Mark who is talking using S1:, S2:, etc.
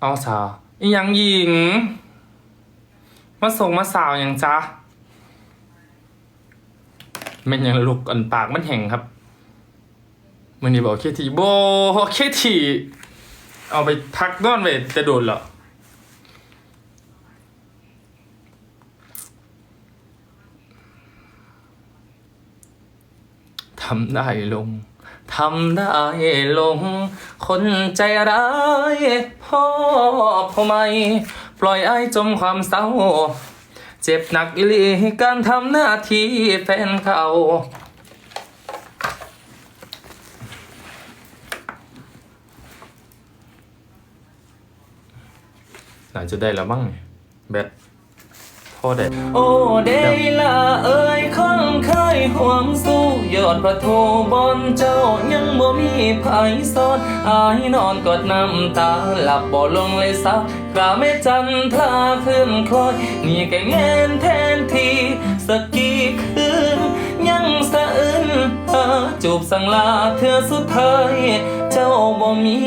S1: เอาสาวอีหยังหญิง มาส่งมาสาวอย่างจ๊ะแม่นยังลูกอันปากมันแห้งครับมันนี่บอกเคทีโบเคทีเอาไปพักนอนไว้จะโดนเหรอทำได้ลง ทำได้ลง คนใจร้ายพ่อพ่อไม่ ปล่อยไอ้จมความเศร้า เจ็บหนักอีลีการทำหน้าที่แฟนเขาน่าจะได้แล้วมั้งแบตพอได้ โอ้เดลาเอ้ยคงเคยห่วงสู อดประโทบอนเจ้ายังบ่มีไผสอนอายนอนกอดน้ำตาหลับบ่ลงเลยสักกราไม่จันทราขึ้นคอยนี่แกเงินแทนทีสักกี่คืนยังสะอื้นจูบสั่งลาเธอสุดท้ายเจ้าบ่มี